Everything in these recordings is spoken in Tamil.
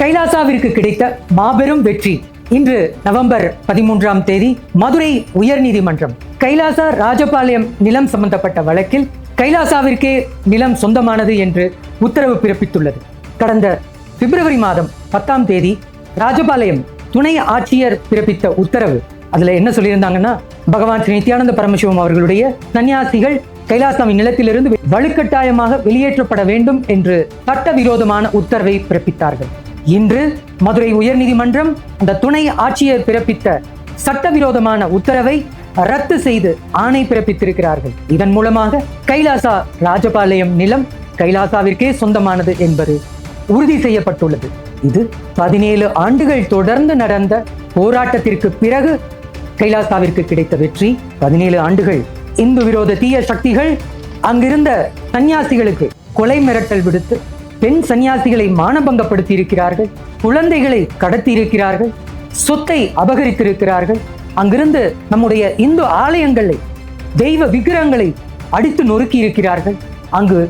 கைலாசாவிற்கு கிடைத்த மாபெரும் வெற்றி. இன்று நவம்பர் பதிமூன்றாம் தேதி மதுரை உயர்நீதிமன்றம். கைலாசா ராஜபாளையம் நிலம் சம்பந்தப்பட்ட வழக்கில் கைலாசாவிற்கே நிலம் சொந்தமானது என்று உத்தரவு பிறப்பித்துள்ளது. கடந்த பிப்ரவரி மாதம் பத்தாம் தேதி ராஜபாளையம் துணை ஆட்சியர் பிறப்பித்த உத்தரவு. அதுல என்ன சொல்லியிருந்தாங்கன்னா பகவான் ஸ்ரீ நித்யானந்த பரமசிவம் அவர்களுடைய சன்னியாசிகள் கைலாசாமி நிலத்திலிருந்து வலுக்கட்டாயமாக வெளியேற்றப்பட வேண்டும் என்று சட்டவிரோதமான உத்தரவை பிறப்பித்தார்கள். இன்று மதுரை உயர்நீதிமன்றம் அந்த துணை ஆட்சியர் பிறப்பித்த சட்டவிரோதமான உத்தரவை ரத்து செய்து ஆணை பிறப்பித்திருக்கிறார்கள். இதன் மூலமாக கைலாசா ராஜபாளையம் நிலம் கைலாசாவிற்கே சொந்தமானது என்பது உறுதி செய்யப்பட்டுள்ளது. இது பதினேழு ஆண்டுகள் தொடர்ந்து நடந்த போராட்டத்திற்கு பிறகு கைலாசாவிற்கு கிடைத்த வெற்றி. பதினேழு ஆண்டுகள் இந்து விரோத தீய சக்திகள் அங்கிருந்த சன்னியாசிகளுக்கு கொலை மிரட்டல் விடுத்து பெண் சன்னியாசிகளை மானபங்கப்படுத்தி இருக்கிறார்கள் குழந்தைகளை கடத்தி இருக்கிறார்கள் சொத்தை அபகரித்திருக்கிறார்கள். அங்கிருந்து நம்முடைய இந்து ஆலயங்களை தெய்வ விக்கிரகங்களை அடித்து நொறுக்கி இருக்கிறார்கள் அங்கு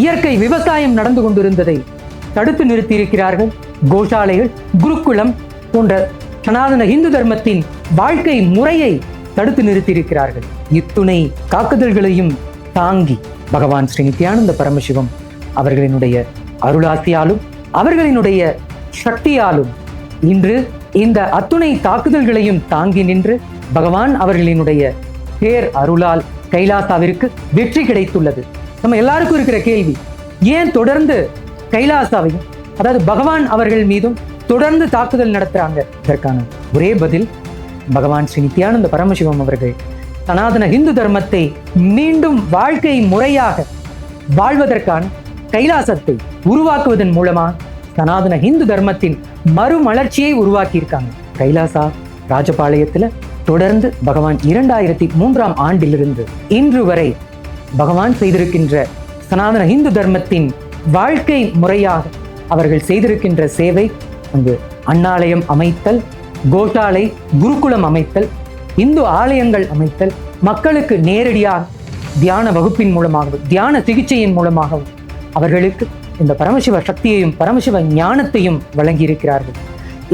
இயற்கை விவசாயம் நடந்து கொண்டிருந்ததை தடுத்து நிறுத்தியிருக்கிறார்கள். கோஷாலைகள் குருகுலம் போன்ற சனாதன இந்து தர்மத்தின் வாழ்க்கை முறையை தடுத்து நிறுத்தியிருக்கிறார்கள். இத்துணை தாக்குதல்களையும் தாங்கி பகவான் ஸ்ரீ நித்யானந்த பரமசிவம் அவர்களினுடைய அருளாசியாலும் அவர்களினுடைய சக்தியாலும் இன்று இந்த அத்துணை தாக்குதல்களையும் தாங்கி நின்று பகவான் அவர்களினுடைய பேர் அருளால் கைலாசாவிற்கு வெற்றி கிடைத்துள்ளது. நம்ம எல்லாருக்கும் இருக்கிற கேள்வி ஏன் தொடர்ந்து கைலாசாவையும் அதாவது பகவான் அவர்கள் மீதும் தொடர்ந்து தாக்குதல் நடத்துறாங்க? இதற்கான ஒரே பதில் பகவான் ஸ்ரீ நித்யானந்த பரமசிவம் அவர்கள் சனாதன இந்து தர்மத்தை மீண்டும் வாழ்க்கை முறையாக வாழ்வதற்கான கைலாசத்தை உருவாக்குவதன் மூலமா சனாதன இந்து தர்மத்தின் மறுமலர்ச்சியை உருவாக்கியிருக்காங்க. கைலாசா ராஜபாளையத்துல தொடர்ந்து பகவான் இரண்டாயிரத்தி மூன்றாம் ஆண்டிலிருந்து இன்று வரை பகவான் செய்திருக்கின்ற சனாதன இந்து தர்மத்தின் வாழ்க்கை முறையாக அவர்கள் செய்திருக்கின்ற சேவை அங்கு அண்ணாலயம் அமைத்தல் கோஷாலை குருகுலம் அமைத்தல் இந்து ஆலயங்கள் அமைத்தல் மக்களுக்கு நேரடியாக தியான வகுப்பின் மூலமாகவும் தியான சிகிச்சையின் மூலமாகவும் அவர்களுக்கு இந்த பரமசிவ சக்தியையும் பரமசிவ ஞானத்தையும் வழங்கியிருக்கிறார்கள்.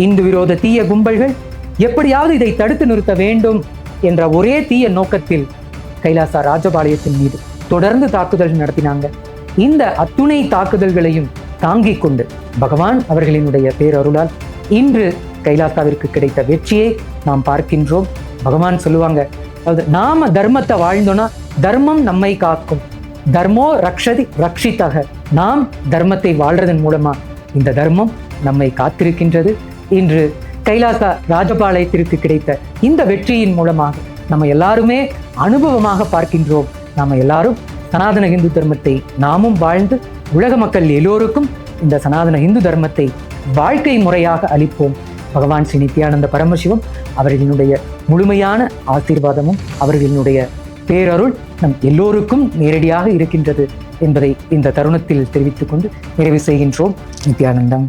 இந்து விரோத தீய கும்பல்கள் எப்படியாவது இதை தடுத்து நிறுத்த வேண்டும் என்ற ஒரே தீய நோக்கத்தில் கைலாசா ராஜபாளையத்தின் மீது தொடர்ந்து தாக்குதல் நடத்தினாங்க. இந்த அத்துணை தாக்குதல்களையும் தாங்கிக் கொண்டு பகவான் அவர்களினுடைய பேரருளால் இன்று கைலாசாவிற்கு கிடைத்த வெற்றியை நாம் பார்க்கின்றோம். பகவான் சொல்லுவாங்க அதாவது நாம தர்மத்தை வாழ்ந்தோம்னா தர்மம் நம்மை காக்கும். தர்மோ ரக்ஷதி ரக்ஷித்தக நாம் தர்மத்தை வாழ்றதன் மூலமா இந்த தர்மம் நம்மை காத்திருக்கின்றது. இன்று கைலாசா ராஜபாளையத்திற்கு கிடைத்த இந்த வெற்றியின் மூலமாக நம்ம எல்லாருமே அனுபவமாக பார்க்கின்றோம். நாம எல்லாரும் சனாதன இந்து தர்மத்தை நாமும் வாழ்ந்து உலக மக்கள் எல்லோருக்கும் இந்த சனாதன இந்து தர்மத்தை வாழ்க்கை முறையாக அளிப்போம். பகவான் ஸ்ரீ நித்யானந்த பரமசிவம் அவர்களினுடைய முழுமையான ஆசீர்வாதமும் அவர்களினுடைய பேரருள் நம் எல்லோருக்கும் நேரடியாக இருக்கின்றது என்பதை இந்த தருணத்தில் தெரிவித்துக் கொண்டு நிறைவு செய்கின்றோம். நித்யானந்தம்.